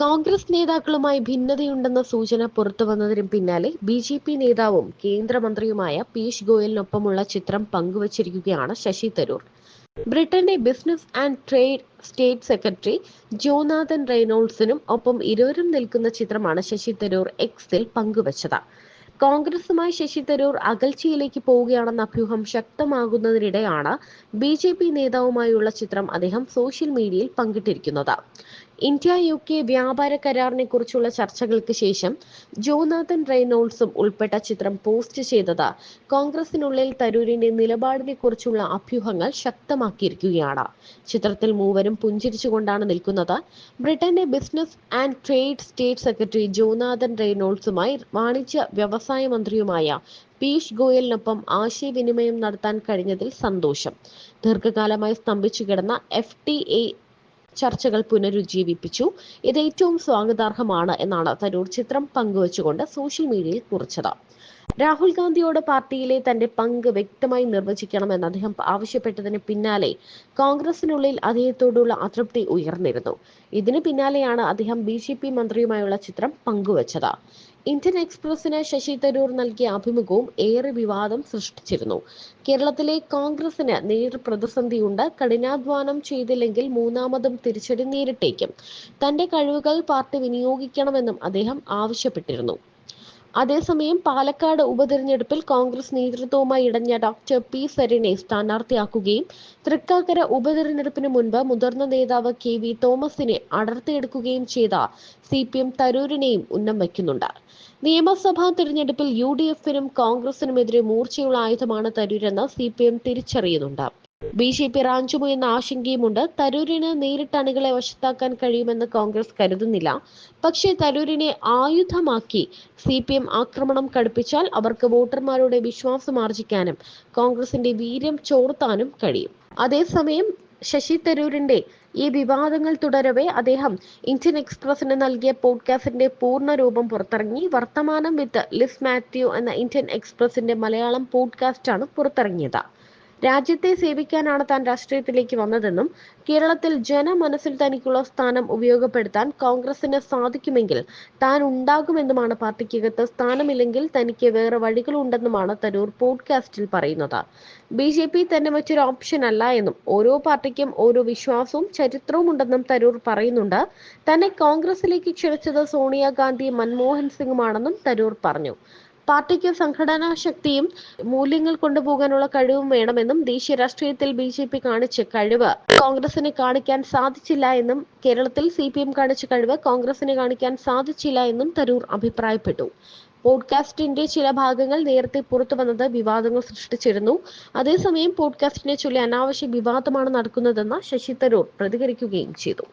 കോൺഗ്രസ് നേതാക്കളുമായി ഭിന്നതയുണ്ടെന്ന സൂചന പുറത്തു വന്നതിന് പിന്നാലെ ബി ജെ പി നേതാവും കേന്ദ്രമന്ത്രിയുമായ പീയൂഷ് ഗോയലിനൊപ്പമുള്ള ചിത്രം പങ്കുവച്ചിരിക്കുകയാണ് ശശി തരൂർ. ബ്രിട്ടന്റെ business and trade state secretary Jonathan റെയ്നോൾസിനും ഒപ്പം ഇരുവരും നിൽക്കുന്ന ചിത്രമാണ് ശശി തരൂർ എക്സിൽ പങ്കുവച്ചത്. കോൺഗ്രസുമായി ശശി തരൂർ അകൽച്ചയിലേക്ക് പോവുകയാണെന്ന അഭ്യൂഹം ശക്തമാകുന്നതിനിടെയാണ് ബി ജെ പി നേതാവുമായുള്ള ചിത്രം അദ്ദേഹം സോഷ്യൽ മീഡിയയിൽ പങ്കിട്ടിരിക്കുന്നത്. ഇന്ത്യ യു കെ വ്യാപാര കരാറിനെ കുറിച്ചുള്ള ചർച്ചകൾക്ക് ശേഷം ജോനാഥൻ റെയ്നോൾസും ഉൾപ്പെട്ട ചിത്രം പോസ്റ്റ് ചെയ്തത് കോൺഗ്രസിനുള്ളിൽ തരൂരിന്റെ നിലപാടിനെ കുറിച്ചുള്ള അഭ്യൂഹങ്ങൾ ശക്തമാക്കിയിരിക്കുകയാണ്. ചിത്രത്തിൽ മൂവരും പുഞ്ചിരിച്ചുകൊണ്ടാണ് നിൽക്കുന്നത്. ബ്രിട്ടന്റെ business and trade state secretary Jonathan റെയ്നോൾസുമായി വാണിജ്യ വ്യവസായ മന്ത്രിയുമായ പീയൂഷ് ഗോയലിനൊപ്പം ആശയവിനിമയം നടത്താൻ കഴിഞ്ഞതിൽ സന്തോഷം. ദീർഘകാലമായി സ്തംഭിച്ചു കിടന്ന എഫ് ടി എ ചർച്ചകൾ പുനരുജ്ജീവിപ്പിച്ചു. ഇത് ഏറ്റവും സ്വാഗതാർഹമാണ് എന്നാണ് തരൂർ ചിത്രം പങ്കുവച്ചുകൊണ്ട് സോഷ്യൽ മീഡിയയിൽ കുറിച്ചത്. രാഹുൽ ഗാന്ധിയോട് പാർട്ടിയിലെ തന്റെ പങ്ക് വ്യക്തമായി നിർവചിക്കണമെന്ന് അദ്ദേഹം ആവശ്യപ്പെട്ടതിന് പിന്നാലെ കോൺഗ്രസിനുള്ളിൽ അദ്ദേഹത്തോടുള്ള അതൃപ്തി ഉയർന്നിരുന്നു. ഇതിന് പിന്നാലെയാണ് അദ്ദേഹം ബി ജെ പി മന്ത്രിയുമായുള്ള ചിത്രം പങ്കുവച്ചത്. ഇന്ത്യൻ എക്സ്പ്രസിന് ശശി തരൂർ നൽകിയ അഭിമുഖവും ഏറെ വിവാദം സൃഷ്ടിച്ചിരുന്നു. കേരളത്തിലെ കോൺഗ്രസിന് നേർ പ്രതിസന്ധിയുണ്ട്. കഠിനാധ്വാനം ചെയ്തില്ലെങ്കിൽ മൂന്നാമതും തിരിച്ചടി നേരിട്ടേക്കും. തന്റെ കഴിവുകൾ പാർട്ടി വിനിയോഗിക്കണമെന്നും അദ്ദേഹം ആവശ്യപ്പെട്ടിരുന്നു. അതേസമയം പാലക്കാട് ഉപതെരഞ്ഞെടുപ്പിൽ കോൺഗ്രസ് നേതൃത്വവുമായി ഇടഞ്ഞ ഡോക്ടർ പി സരിനെ സ്ഥാനാർത്ഥിയാക്കുകയും തൃക്കാക്കര ഉപതെരഞ്ഞെടുപ്പിന് മുൻപ് മുതിർന്ന നേതാവ് കെ വി തോമസിനെ അടർത്തിയെടുക്കുകയും ചെയ്ത സി പി എം തരൂരിനെയും ഉന്നം വയ്ക്കുന്നുണ്ട്. നിയമസഭാ തിരഞ്ഞെടുപ്പിൽ യു ഡി എഫിനും കോൺഗ്രസിനുമെതിരെ മൂർച്ചയുള്ള ആയുധമാണ് തരൂരെന്ന് സി പി എം തിരിച്ചറിയുന്നുണ്ട്. ബി ജെ പി റാഞ്ചുമോ എന്ന ആശങ്കയുമുണ്ട്. തരൂരിന് നേരിട്ട് അണികളെ വശത്താക്കാൻ കഴിയുമെന്ന് കോൺഗ്രസ് കരുതുന്നില്ല. പക്ഷേ തരൂരിനെ ആയുധമാക്കി സി പി എം ആക്രമണം കടുപ്പിച്ചാൽ അവർക്ക് വോട്ടർമാരുടെ വിശ്വാസം ആർജിക്കാനും കോൺഗ്രസിന്റെ വീര്യം ചോർത്താനും കഴിയും. അതേസമയം ശശി തരൂരിന്റെ ഈ വിവാദങ്ങൾ തുടരവെ അദ്ദേഹം ഇന്ത്യൻ എക്സ്പ്രസിന് നൽകിയ പോഡ്കാസ്റ്റിന്റെ പൂർണ രൂപം പുറത്തിറങ്ങി. വർത്തമാനം വിത്ത് ലിസ് മാത്യു എന്ന ഇന്ത്യൻ എക്സ്പ്രസിന്റെ മലയാളം പോഡ്കാസ്റ്റാണ് പുറത്തിറങ്ങിയത്. രാജ്യത്തെ സേവിക്കാനാണ് താൻ രാഷ്ട്രീയത്തിലേക്ക് വന്നതെന്നും കേരളത്തിൽ ജനമനസ്സിൽ തനിക്കുള്ള സ്ഥാനം ഉപയോഗപ്പെടുത്താൻ കോൺഗ്രസിന് സാധിക്കുമെങ്കിൽ താൻ ഉണ്ടാകുമെന്നുമാണ് പാർട്ടിക്കകത്ത് സ്ഥാനമില്ലെങ്കിൽ തനിക്ക് വേറെ വഴികളുണ്ടെന്നുമാണ് തരൂർ പോഡ്കാസ്റ്റിൽ പറയുന്നത്. ബി ജെ പി തന്നെ മറ്റൊരു ഓപ്ഷൻ അല്ല എന്നും ഓരോ പാർട്ടിക്കും ഓരോ വിശ്വാസവും ചരിത്രവും ഉണ്ടെന്നും തരൂർ പറയുന്നുണ്ട്. തന്നെ കോൺഗ്രസിലേക്ക് ക്ഷണിച്ചത് സോണിയാഗാന്ധി മൻമോഹൻ സിംഗുമാണെന്നും തരൂർ പറഞ്ഞു. പാർട്ടിക്ക് സംഘടനാ ശക്തിയും മൂല്യങ്ങൾ കൊണ്ടുപോകാനുള്ള കഴിവും വേണമെന്നും ദേശീയ രാഷ്ട്രീയത്തിൽ ബി ജെ പി കാണിച്ച കഴിവ്. കോൺഗ്രസിന് കാണിക്കാൻ സാധിച്ചില്ല എന്നും കേരളത്തിൽ സി പി എം കാണിച്ച കഴിവ് കോൺഗ്രസിന് കാണിക്കാൻ സാധിച്ചില്ല എന്നും തരൂർ അഭിപ്രായപ്പെട്ടു. പോഡ്കാസ്റ്റിന്റെ ചില ഭാഗങ്ങൾ നേരത്തെ പുറത്തു വന്നത് വിവാദങ്ങൾ സൃഷ്ടിച്ചിരുന്നു. അതേസമയം പോഡ്കാസ്റ്റിനെ ചൊല്ലി അനാവശ്യ വിവാദമാണ് നടക്കുന്നതെന്ന് ശശി തരൂർ പ്രതികരിക്കുകയും ചെയ്തു.